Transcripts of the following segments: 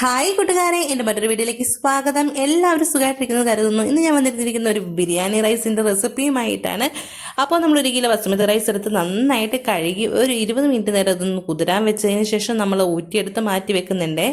Hi കൂട്ടുകാരെ എന്റെ മറ്റൊരു വീഡിയോയിലേക്ക് സ്വാഗതം. എല്ലാവരും സുഖമായിട്ടിരിക്കുന്നത് കരുതുന്നു. ഇന്ന് ഞാൻ വന്നിരുന്നിരിക്കുന്ന ഒരു ബിരിയാണി റൈസിന്റെ റെസിപ്പിയുമായിട്ടാണ്. അപ്പോൾ നമ്മൾ ഒരു കിലോ ബസ്മതി റൈസ് എടുത്ത് നന്നായിട്ട് കഴുകി ഒരു ഇരുപത് മിനിറ്റ് നേരം അതൊന്ന് കുതിരാൻ വെച്ചതിന് ശേഷം നമ്മൾ ഊറ്റിയെടുത്ത് മാറ്റി വെക്കുന്നുണ്ടേ.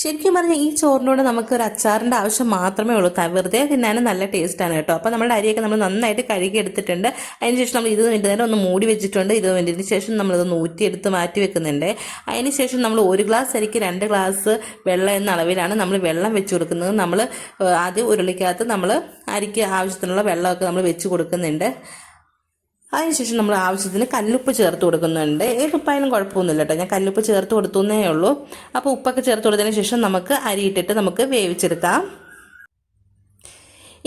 ശരിക്കും പറഞ്ഞാൽ ഈ ചോറിനോട് നമുക്ക് ഒരു അച്ചാറിന്റെ ആവശ്യം മാത്രമേ ഉള്ളൂ. വെറുതെ തിന്നാനും നല്ല ടേസ്റ്റാണ് കേട്ടോ. അപ്പോൾ നമ്മുടെ അരിയൊക്കെ നമ്മൾ നന്നായിട്ട് കഴുകി എടുത്തിട്ടുണ്ട് അതിന് ശേഷം നമ്മൾ ഇത് മിനിറ്റ് നേരം ഒന്ന് മൂടി വെച്ചിട്ടുണ്ട്. ഇരുപത് മിനിറ്റിന് ശേഷം നമ്മളിത് നൂറ്റിയെടുത്ത് മാറ്റി വെക്കുന്നുണ്ട്. അതിന് ശേഷം നമ്മൾ ഒരു ഗ്ലാസ് അരിക്ക് രണ്ട് ഗ്ലാസ് വെള്ളം എന്ന അളവിലാണ് നമ്മൾ വെള്ളം വെച്ച് കൊടുക്കുന്നത്. നമ്മൾ ആദ്യം ഉരുളിക്കകത്ത് നമ്മൾ അരിക്ക് ആവശ്യത്തിനുള്ള വെള്ളമൊക്കെ നമ്മൾ വെച്ച് കൊടുക്കുന്നുണ്ട്. അതിനുശേഷം നമ്മൾ ആവശ്യത്തിന് കല്ലുപ്പ് ചേർത്ത് കൊടുക്കുന്നുണ്ട്. ഏതുപ്പായാലും കുഴപ്പമൊന്നുമില്ല കേട്ടോ ഞാൻ കല്ലുപ്പ് ചേർത്ത് കൊടുത്തുന്നേ ഉള്ളൂ. അപ്പോൾ ഉപ്പൊക്കെ ചേർത്ത് കൊടുത്തതിന് ശേഷം നമുക്ക് അരിയിട്ടിട്ട് നമുക്ക് വേവിച്ചെടുക്കാം.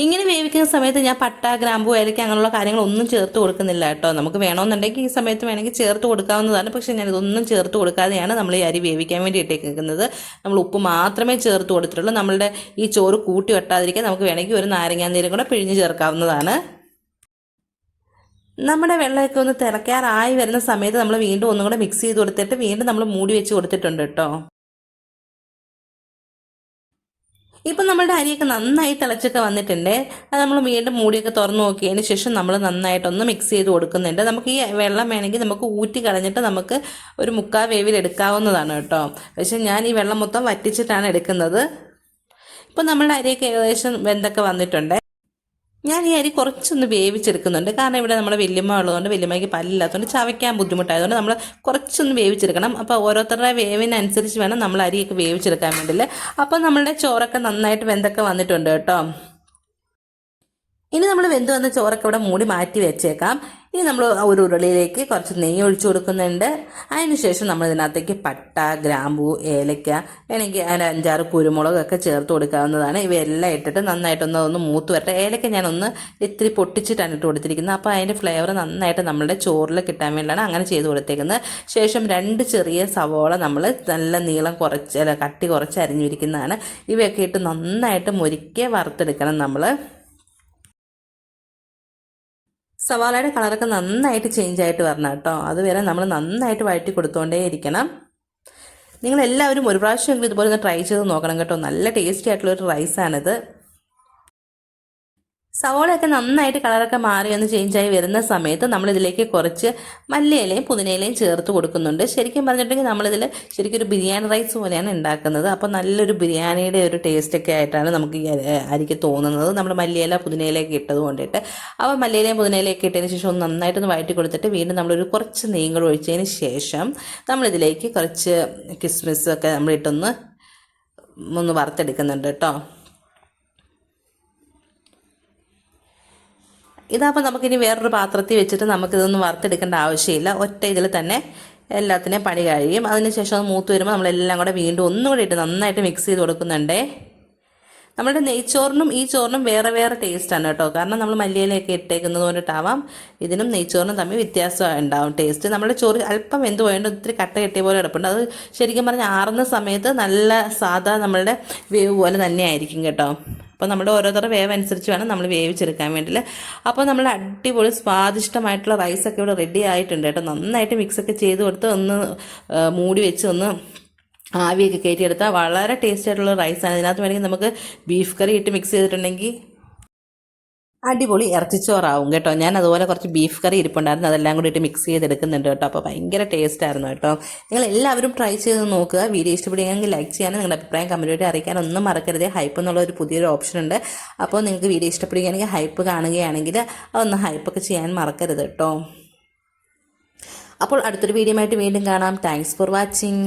ഇങ്ങനെ വേവിക്കുന്ന സമയത്ത് ഞാൻ പട്ട ഗ്രാമ്പു ഏലക്ക അങ്ങനെയുള്ള കാര്യങ്ങളൊന്നും ചേർത്ത് കൊടുക്കുന്നില്ല കേട്ടോ. നമുക്ക് വേണമെന്നുണ്ടെങ്കിൽ ഈ സമയത്ത് വേണമെങ്കിൽ ചേർത്ത് കൊടുക്കാവുന്നതാണ്. പക്ഷേ ഞാൻ ഇതൊന്നും ചേർത്ത് കൊടുക്കാതെയാണ് നമ്മൾ ഈ അരി വേവിക്കാൻ വേണ്ടി ഇട്ടേക്കുന്നത്. നമ്മൾ ഉപ്പ് മാത്രമേ ചേർത്ത് കൊടുത്തിട്ടുള്ളൂ. നമ്മളുടെ ഈ ചോറ് കൂട്ടി വെട്ടാതിരിക്കാൻ നമുക്ക് വേണമെങ്കിൽ ഒരു നാരങ്ങാനീരും കൂടെ പിഴിഞ്ഞ് ചേർക്കാവുന്നതാണ്. നമ്മുടെ വെള്ളമൊക്കെ ഒന്ന് തിളയ്ക്കാറായി വരുന്ന സമയത്ത് നമ്മൾ വീണ്ടും ഒന്നും കൂടെ മിക്സ് ചെയ്ത് കൊടുത്തിട്ട് വീണ്ടും നമ്മൾ മൂടി വെച്ച് കൊടുത്തിട്ടുണ്ട് കേട്ടോ. ഇപ്പം നമ്മുടെ അരിയൊക്കെ നന്നായി തിളച്ചൊക്കെ വന്നിട്ടുണ്ട്. അത് നമ്മൾ വീണ്ടും മൂടിയൊക്കെ തുറന്നു നോക്കിയതിന് ശേഷം നമ്മൾ നന്നായിട്ടൊന്ന് മിക്സ് ചെയ്ത് കൊടുക്കുന്നുണ്ട്. നമുക്ക് ഈ വെള്ളം വേണമെങ്കിൽ നമുക്ക് ഊറ്റി കളഞ്ഞിട്ട് നമുക്ക് ഒരു മുക്കാ വേവിൽ എടുക്കാവുന്നതാണ് കേട്ടോ. പക്ഷേ ഞാൻ ഈ വെള്ളം മൊത്തം വറ്റിച്ചിട്ടാണ് എടുക്കുന്നത്. ഇപ്പം നമ്മുടെ അരിയൊക്കെ ഏകദേശം വെന്തൊക്കെ വന്നിട്ടുണ്ട്. ഞാൻ ഈ അരി കുറച്ചൊന്ന് വേവിച്ചെടുക്കുന്നുണ്ട്. കാരണം ഇവിടെ നമ്മുടെ വലിയമ്മ ഉള്ളതുകൊണ്ട് വലിയമ്മയ്ക്ക് പല്ലില്ലാത്തതുകൊണ്ട് ചവയ്ക്കാൻ ബുദ്ധിമുട്ടായതുകൊണ്ട് നമ്മൾ കുറച്ചൊന്ന് വേവിച്ചെടുക്കണം. അപ്പോൾ ഓരോരുത്തരുടെ വേവിനനുസരിച്ച് വേണം നമ്മൾ അരിയൊക്കെ വേവിച്ചെടുക്കാൻ വേണ്ടിയില്ല അപ്പോൾ നമ്മളുടെ ചോറൊക്കെ നന്നായിട്ട് വെന്തൊക്കെ വന്നിട്ടുണ്ട് കേട്ടോ. ഇനി നമ്മൾ വെന്ത് വന്ന ചോറൊക്കെ ഇവിടെ മൂടി മാറ്റി വെച്ചേക്കാം. ഇനി നമ്മൾ ഒരു ഉരുളിയിലേക്ക് കുറച്ച് നെയ്യ് ഒഴിച്ചു കൊടുക്കുന്നുണ്ട്. അതിനുശേഷം നമ്മൾ ഇതിനകത്തേക്ക് പട്ട ഗ്രാമ്പൂ ഏലക്ക വേണമെങ്കിൽ അതിന് അഞ്ചാറ് കുരുമുളകൊക്കെ ചേർത്ത് കൊടുക്കാവുന്നതാണ്. ഇവയെല്ലാം ഇട്ടിട്ട് നന്നായിട്ടൊന്ന് ഒന്ന് മൂത്ത് വരട്ടെ. ഏലക്ക ഞാനൊന്ന് ഇത്തിരി പൊട്ടിച്ചിട്ടാണ് ഇട്ട് കൊടുത്തിരിക്കുന്നത്. അപ്പോൾ അതിന്റെ ഫ്ലേവർ നന്നായിട്ട് നമ്മുടെ ചോറിൽ കിട്ടാൻ വേണ്ടിയാണ് അങ്ങനെ ചെയ്ത് കൊടുത്തേക്കുന്നത്. ശേഷം രണ്ട് ചെറിയ സവോള നമ്മൾ നല്ല നീളം കുറച്ച് അല്ല കട്ടി കുറച്ച് അരിഞ്ഞിരിക്കുന്നതാണ്. ഇവയൊക്കെ ഇട്ട് നന്നായിട്ട് മുരിക്കെ വറുത്തെടുക്കണം നമ്മൾ. സവാളയുടെ കളറൊക്കെ നന്നായിട്ട് ചേഞ്ച് ആയിട്ട് വരണം കേട്ടോ. അതുവരെ നമ്മൾ നന്നായിട്ട് വഴറ്റി കൊടുത്തുകൊണ്ടേ ഇരിക്കണം. നിങ്ങൾ എല്ലാവരും ഒരു പ്രാവശ്യമെങ്കിലും ഇതുപോലെ ഒന്ന് ട്രൈ ചെയ്ത് നോക്കണം കേട്ടോ. നല്ല ടേസ്റ്റി ആയിട്ടുള്ള ഒരു റൈസാണിത് സവോളയൊക്കെ നന്നായിട്ട് കളറൊക്കെ മാറി ഒന്ന് ചേഞ്ചായി വരുന്ന സമയത്ത് നമ്മളിതിലേക്ക് കുറച്ച് മല്ലിയിലയും പുതിനയിലയും ചേർത്ത് കൊടുക്കുന്നുണ്ട്. ശരിക്കും പറഞ്ഞിട്ടുണ്ടെങ്കിൽ നമ്മളിതിൽ ശരിക്കും ഒരു ബിരിയാണി റൈസ് പോലെയാണ് ഉണ്ടാക്കുന്നത്. അപ്പോൾ നല്ലൊരു ബിരിയാണിയുടെ ഒരു ടേസ്റ്റൊക്കെ ആയിട്ടാണ് നമുക്ക് അരിക്ക് തോന്നുന്നത്. നമ്മൾ മല്ലിയില പുതിനയിലയൊക്കെ ഇട്ടത് കൊണ്ടിട്ട് അപ്പോൾ മല്ലിയിലയും പുതിനയിലയൊക്കെ ഇട്ടതിന് ശേഷം ഒന്ന് നന്നായിട്ടൊന്ന് വഴറ്റി കൊടുത്തിട്ട് വീണ്ടും നമ്മളൊരു കുറച്ച് നീങ്ങൾ ഒഴിച്ചതിന് ശേഷം നമ്മളിതിലേക്ക് കുറച്ച് കിസ്മിസ് ഒക്കെ നമ്മളിട്ടൊന്ന് ഒന്ന് വറുത്തെടുക്കുന്നുണ്ട് കേട്ടോ. ഇതാകുമ്പോൾ നമുക്കിനി വേറൊരു പാത്രത്തിൽ വെച്ചിട്ട് നമുക്കിതൊന്നും വറുത്തെടുക്കേണ്ട ആവശ്യമില്ല. ഒറ്റ ഇതിൽ തന്നെ എല്ലാത്തിനെയും പണി കഴിയും. അതിനുശേഷം അത് മൂത്ത് വരുമ്പോൾ നമ്മളെല്ലാം കൂടെ വീണ്ടും ഒന്നും കൂടി ഇട്ട് നന്നായിട്ട് മിക്സ് ചെയ്ത് കൊടുക്കുന്നുണ്ടേ. നമ്മുടെ നെയ്ച്ചോറിനും ഈ ചോറിനും വേറെ വേറെ ടേസ്റ്റാണ് കേട്ടോ. കാരണം നമ്മൾ മല്ലിയിലൊക്കെ ഇട്ടേക്കുന്നത് കൊണ്ടിട്ടാവാം. ഇതിനും നെയ്ച്ചോറിനും തമ്മിൽ വ്യത്യാസം ഉണ്ടാവും. ടേസ്റ്റ് നമ്മുടെ ചോറ് അല്പം എന്ത് പോയത് ഒത്തിരി കട്ട കെട്ടിയ പോലെ കിടപ്പുണ്ട് അത് ശരിക്കും പറഞ്ഞാൽ ആറുന്ന സമയത്ത് നല്ല സാധാ നമ്മളുടെ വേവ് പോലെ തന്നെയായിരിക്കും കേട്ടോ. അപ്പോൾ നമ്മുടെ ഓരോരുത്തരുടെ വേവ് അനുസരിച്ച് വേണം നമ്മൾ വേവിച്ചെടുക്കാൻ വേണ്ടിയിട്ട് അപ്പോൾ നമ്മൾ അടിപൊളി സ്വാദിഷ്ടമായിട്ടുള്ള റൈസൊക്കെ ഇവിടെ റെഡി ആയിട്ടുണ്ട് കേട്ടോ. നന്നായിട്ട് മിക്സൊക്കെ ചെയ്ത് കൊടുത്ത് ഒന്ന് മൂടി വെച്ച് ഒന്ന് ആവിയൊക്കെ കയറ്റിയെടുത്താൽ വളരെ ടേസ്റ്റി ആയിട്ടുള്ള റൈസാണ് ഇതിനകത്ത് വേണമെങ്കിൽ നമുക്ക് ബീഫ് കറി ഇട്ട് മിക്സ് ചെയ്തിട്ടുണ്ടെങ്കിൽ അടിപൊളി ഇറച്ചിച്ചോറാവും കേട്ടോ. ഞാൻ അതുപോലെ കുറച്ച് ബീഫ് കറി ഇരിപ്പുണ്ടായിരുന്നു. അതെല്ലാം കൂടി ഇട്ട് മിക്സ് ചെയ്തെടുക്കുന്നുണ്ട് കേട്ടോ. അപ്പോൾ ഭയങ്കര ടേസ്റ്റ് ആയിരുന്നു കേട്ടോ. നിങ്ങൾ എല്ലാവരും ട്രൈ ചെയ്ത് നോക്കുക. വീഡിയോ ഇഷ്ടപ്പെടുകയാണെങ്കിൽ ലൈക്ക് ചെയ്യാനും നിങ്ങളുടെ അഭിപ്രായം കമന്റ് അറിയിക്കാൻ ഒന്നും മറക്കരുത്. ഹൈപ്പ് എന്നുള്ള ഒരു പുതിയൊരു ഓപ്ഷൻ ഉണ്ട്. അപ്പോൾ നിങ്ങൾക്ക് വീഡിയോ ഇഷ്ടപ്പെടുകയാണെങ്കിൽ ഹൈപ്പ് കാണുകയാണെങ്കിൽ അതൊന്ന് ഹൈപ്പൊക്കെ ചെയ്യാൻ മറക്കരുത് കേട്ടോ. അപ്പോൾ അടുത്തൊരു വീഡിയോ ആയിട്ട് വീണ്ടും കാണാം. Thanks for watching